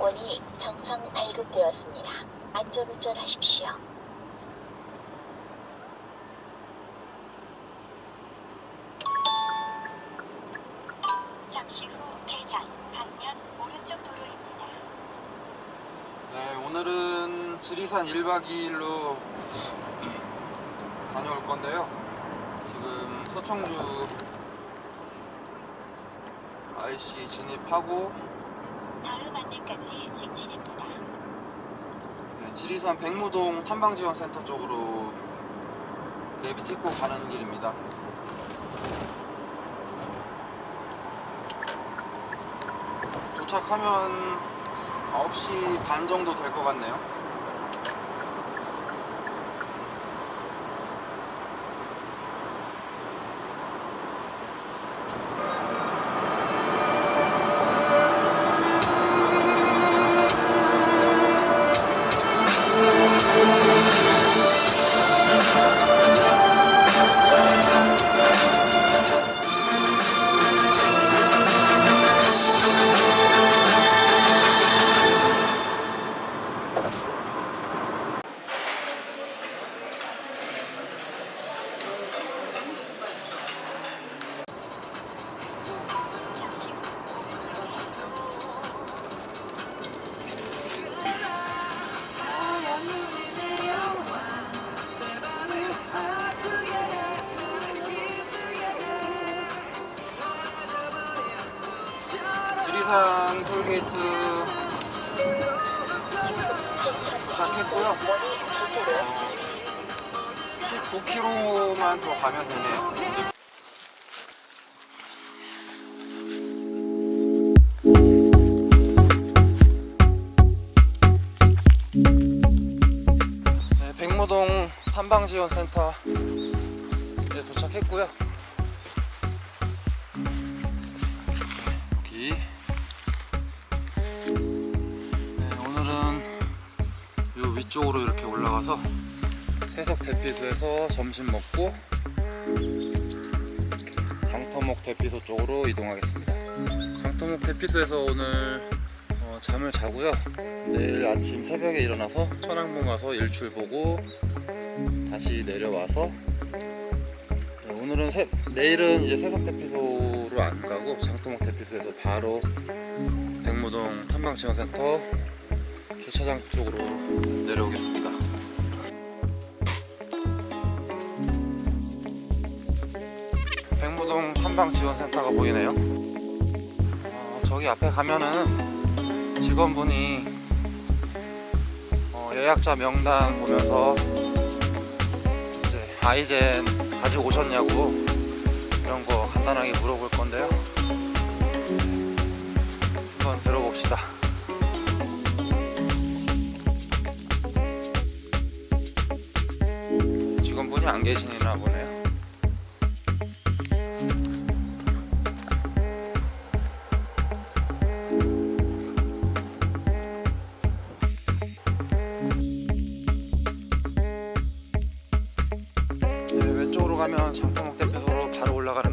승강권이 정상 발급되었습니다. 안전운전하십시오. 잠시 후 회전 방면 오른쪽 도로입니다. 네, 오늘은 지리산 1박 2일로 다녀올 건데요. 지금 서청주 IC 진입하고 안내까지 직진입니다. 네, 지리산 백무동 탐방지원센터 쪽으로 내비 찍고 가는 길입니다. 도착하면 9시 반 정도 될 것 같네요. 도착했고요. 원이 교체되었습니다. 19km만 더 가면 되네요. 네, 백무동 탐방지원센터 에 도착했고요. 요 위쪽으로 이렇게 올라가서 세석 대피소에서 점심 먹고 장터목 대피소 쪽으로 이동하겠습니다. 장터목 대피소에서 오늘 어, 잠을 자고요. 내일 아침 새벽에 일어나서 천왕봉 가서 일출 보고 다시 내려와서 네, 오늘은 세, 내일은 이제 세석 대피소로 안 가고 장터목 대피소에서 바로 백무동 탐방지원센터 주차장 쪽으로 내려오겠습니다. 백무동 탐방지원센터가 보이네요. 어, 저기 앞에 가면은 직원분이 어, 예약자 명단 보면서 이제 아이젠 가지고 오셨냐고 이런 거 간단하게 물어볼 건데요. 한번 들어봅시다. 안 계시나 보네요. 네, 왼쪽으로 가면 장터목 대피소로 바로 올라가는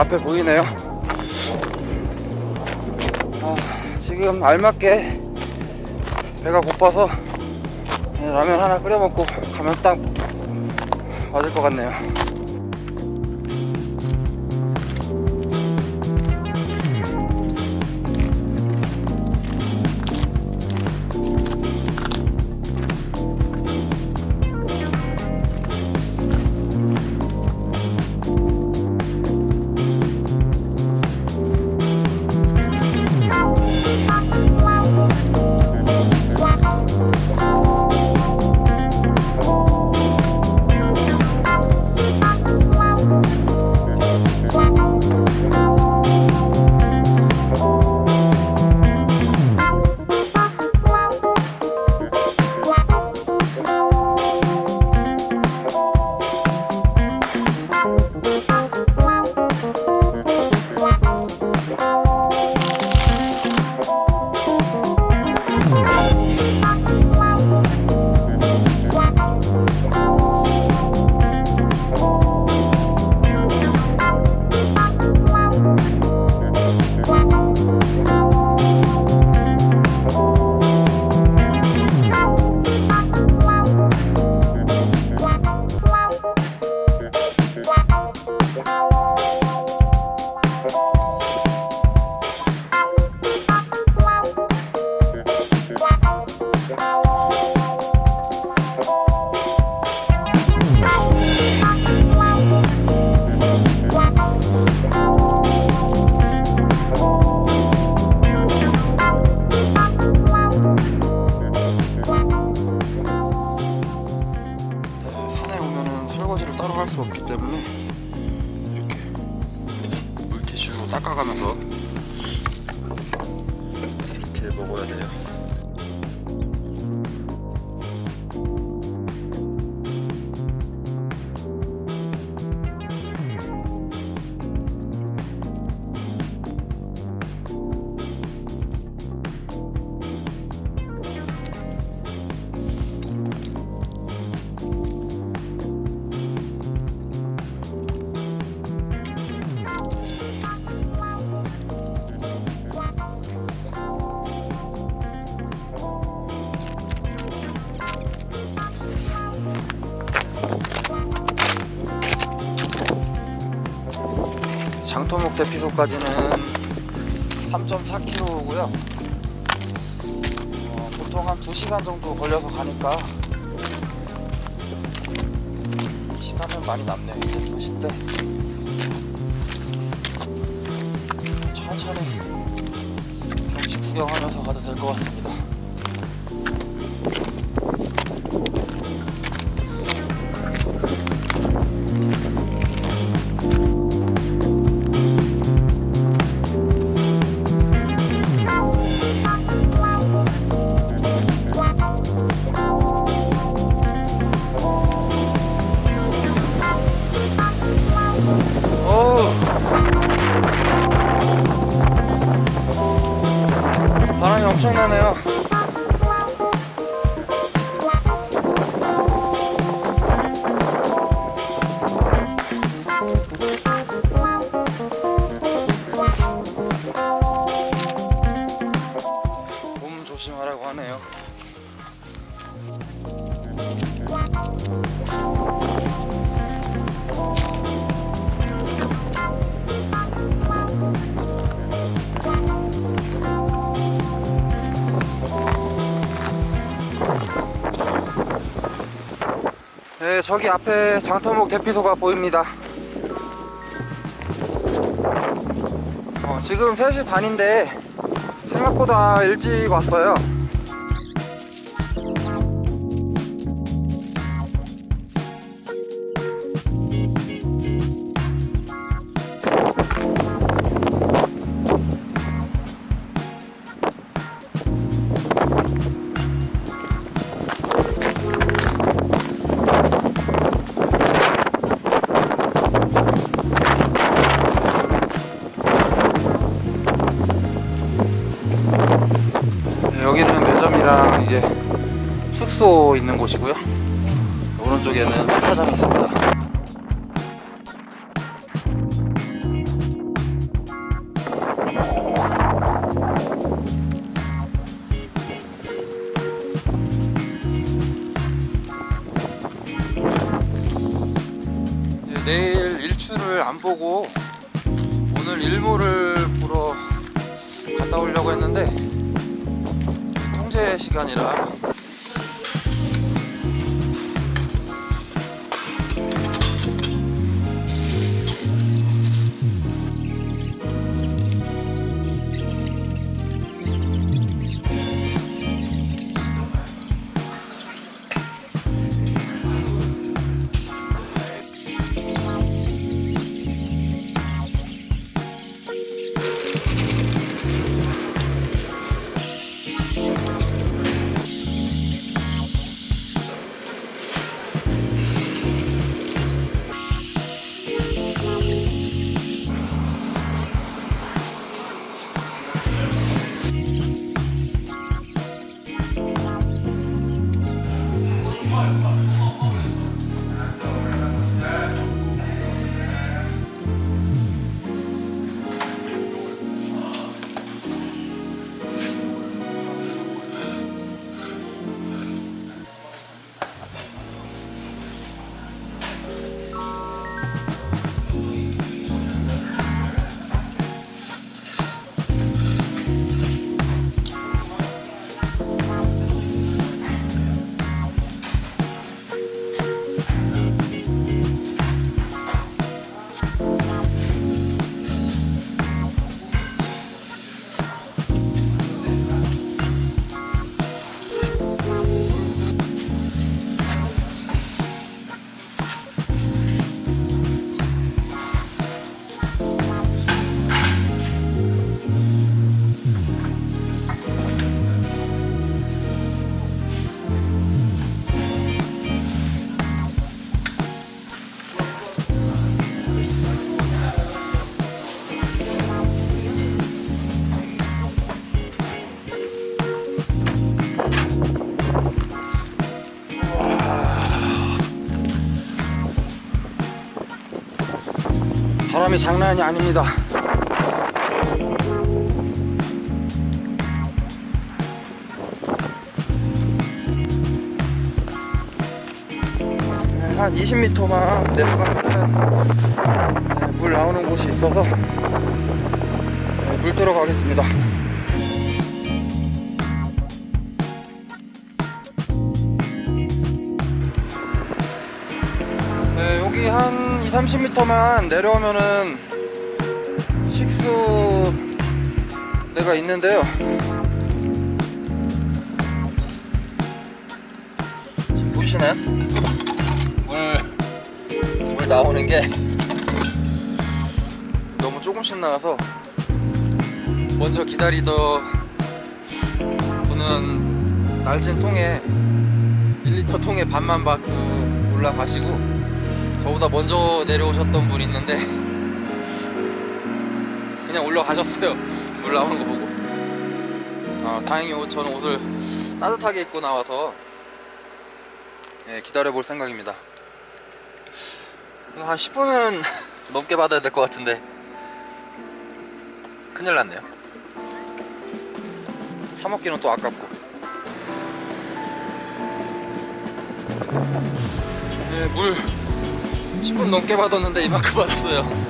앞에 보이네요. 아, 지금 알맞게 배가 고파서 네, 라면 하나 끓여 먹고 가면 딱 맞을 것 같네요. 닦아가면서 이렇게 먹어야 돼요. 대피소까지는 3.4km고요. 어, 보통 한 2시간 정도 걸려서 가니까 시간은 많이 남네요. 이제 2시인데 천천히 경치 구경하면서 가도 될 것 같습니다. 조심하라고 하네요. 네, 저기 앞에 장터목 대피소가 보입니다. 어, 지금 3시 반인데 생각보다 일찍 왔어요. 일 일출을 안 보고 오늘 일몰을 보러 갔다 오려고 했는데 통제 시간이라 바람이 장난이 아닙니다. 네, 한 20m만 내려가면 네, 물 나오는 곳이 있어서 네, 물 뜨러 가겠습니다. 2, 30m만 내려오면은 식수 내가 있는데요. 지금 보이시나요? 물, 물 나오는 게 너무 조금씩 나와서 먼저 기다리던 분은 날진 통에 1리터 통에 반만 받고 올라가시고 저보다 먼저 내려오셨던 분이 있는데 그냥 올라가셨어요. 물 나오는 거 보고. 아, 다행히 옷- 저는 옷을 따뜻하게 입고 나와서 예, 기다려 볼 생각입니다. 한 10분은 넘게 받아야 될 것 같은데 큰일 났네요. 사 먹기는 또 아깝고. 네, 물 10분 넘게 받았는데 이만큼 받았어요.